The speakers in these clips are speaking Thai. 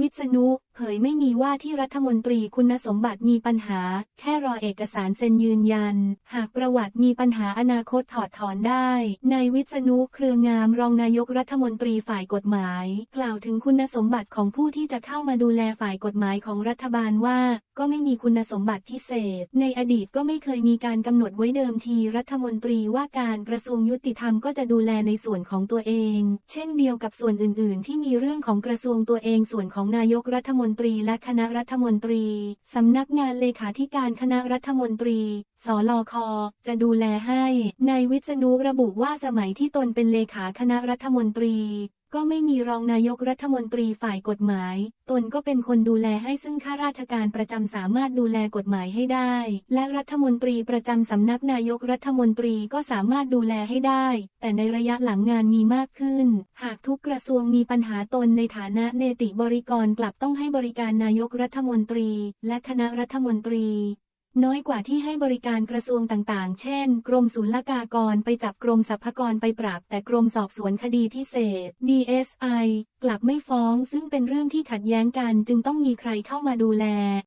วิษณุเผยไม่มีว่าที่รัฐมนตรีคุณสมบัติมีปัญหา แค่รอเอกสารเซ็นยืนยัน หากประวัติมีปัญหาอนาคตถอดถอนได้นายวิษณุเครืองามรองนายกรัฐมนตรีฝ่ายกฎหมาย กล่าวถึงคุณสมบัติของผู้ที่จะเข้ามาดูแลฝ่ายกฎหมายของรัฐบาลว่า ก็ไม่มีคุณสมบัติพิเศษ ในอดีตก็ไม่เคยมีการกำหนดไว้เดิมทีรัฐมนตรีว่าการกระทรวงยุติธรรมก็จะดูแลในส่วนของตัวเอง เช่นเดียวกับส่วนอื่น ๆ ที่มีเรื่องของกระทรวงตัวเองส่วนของนายกรัฐมนตรีและคณะรัฐมนตรีสำนักงานเลขาธิการคณะรัฐมนตรี สลค จะดูแลให้ นายวิษณุระบุว่าสมัยที่ตนเป็นเลขาคณะรัฐมนตรี ก็ไม่มีรองนายกรัฐมนตรีฝ่ายกฎหมาย ตนก็เป็นคนดูแลให้ซึ่งข้าราชการประจำสามารถดูแลกฎหมายให้ได้ และรัฐมนตรีประจำสำนักนายกรัฐมนตรีก็สามารถดูแลให้ได้ แต่ในระยะหลังงานมีมากขึ้น หากทุกกระทรวงมีปัญหาตนในฐานะเนติบริกรกลับต้องให้บริการนายกรัฐมนตรี และคณะรัฐมนตรี น้อยกว่าที่ให้บริการกระทรวงต่างๆ เช่น กรมศุลกากรไปจับกรมสรรพากรไปปราบ แต่กรมสอบสวนคดีพิเศษ DSI กลับไม่ฟ้อง ซึ่งเป็นเรื่องที่ขัดแย้งกันจึงต้องมีใครเข้ามาดูแล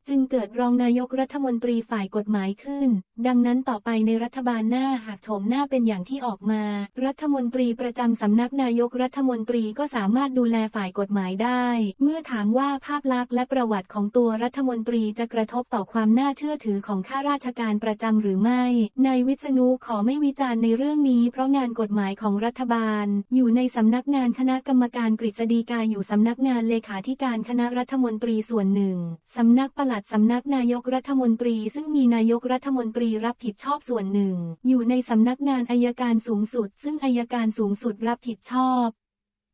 จึงเกิดรองนายกรัฐมนตรีฝ่ายกฎหมายขึ้น ดังนั้นต่อไปในรัฐบาลหน้าหากโฉมหน้าเป็นอย่างที่ออกมา รัฐมนตรีประจำสำนักนายกรัฐมนตรีก็สามารถดูแลฝ่ายกฎหมายได้ เมื่อถามว่าภาพลักษณ์และประวัติของตัวรัฐมนตรีจะกระทบต่อความน่าเชื่อถือของข้าราชการประจำหรือไม่ นายวิษณุขอไม่วิจารณ์ในเรื่องนี้ เพราะงานกฎหมายของรัฐบาล อยู่ในสำนักงานคณะกรรมการกฤษฎีกาอยู่สำนักงานเลขาธิการคณะรัฐมนตรีส่วนหนึ่งสำนักปลัดสำนักนายกรัฐมนตรี ซึ่งมีนายกรัฐมนตรีรับผิดชอบส่วนหนึ่ง อยู่ในสำนักงานอายการสูงสุด ซึ่งอายการสูงสุดรับผิดชอบ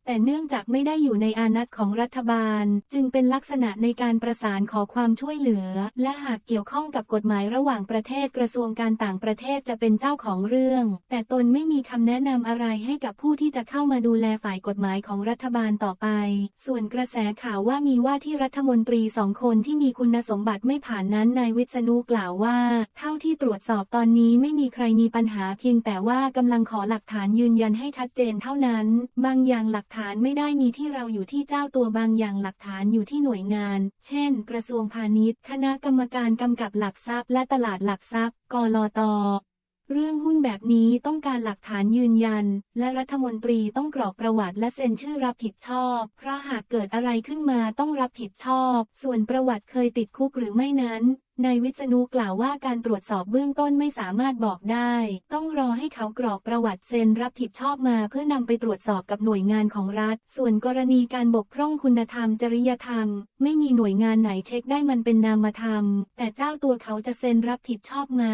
แต่เนื่องจากไม่ได้อยู่ในอานัตของรัฐบาล จึงเป็นลักษณะในการประสานขอความช่วยเหลือ และหากเกี่ยวข้องกับกฎหมายระหว่างประเทศกระทรวงการต่างประเทศจะเป็นเจ้าของเรื่อง แต่ตนไม่มีคำแนะนำอะไรให้กับผู้ที่จะเข้ามาดูแลฝ่ายกฎหมายของรัฐบาลต่อไป ส่วนกระแสข่าวว่ามีว่าที่รัฐมนตรีสองคนที่มีคุณสมบัติไม่ผ่านนั้นนายวิษณุกล่าวว่า เท่าที่ตรวจสอบตอนนี้ไม่มีใครมีปัญหาเพียงแต่ว่ากำลังขอหลักฐานยืนยันให้ชัดเจนเท่านั้น บางอย่างหลักฐานไม่ได้มีที่เราอยู่ที่เจ้าตัวบางอย่างหลักฐานอยู่ที่หน่วยงาน เช่น กระทรวงพาณิชย์ คณะกรรมการกำกับหลักทรัพย์ และตลาดหลักทรัพย์ กลตเรื่องหุ้นแบบนี้ต้องการหลักฐานยืนยัน และรัฐมนตรีต้องกรอกประวัติและเซ็นชื่อรับผิดชอบ เพราะหากเกิดอะไรขึ้นมาต้องรับผิดชอบ ส่วนประวัติเคยติดคุกหรือไม่นั้น นายวิษณุกล่าวว่าการตรวจสอบเบื้องต้นไม่สามารถบอกได้ ต้องรอให้เขากรอกประวัติเซ็นรับผิดชอบมาเพื่อนำไปตรวจสอบกับหน่วยงานของรัฐ ส่วนกรณีการบกพร่องคุณธรรมจริยธรรม ไม่มีหน่วยงานไหนเช็คได้มันเป็นนามธรรม แต่เจ้าตัวเขาจะเซ็นรับผิดชอบมา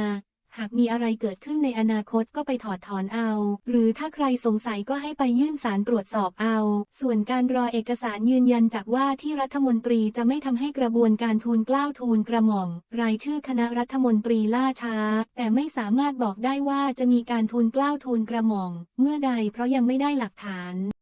หากมีอะไรเกิดขึ้นในอนาคตก็ไปถอดถอนเอา หรือถ้าใครสงสัยก็ให้ไปยื่นสารตรวจสอบเอา ส่วนการรอเอกสารยืนยันจากว่าที่รัฐมนตรีจะไม่ทำให้กระบวนการทูลกล้าวทูลกระหม่อม รายชื่อคณะรัฐมนตรีล่าช้า แต่ไม่สามารถบอกได้ว่าจะมีการทูลกล้าวทูลกระหม่อมเมื่อใดเพราะยังไม่ได้หลักฐาน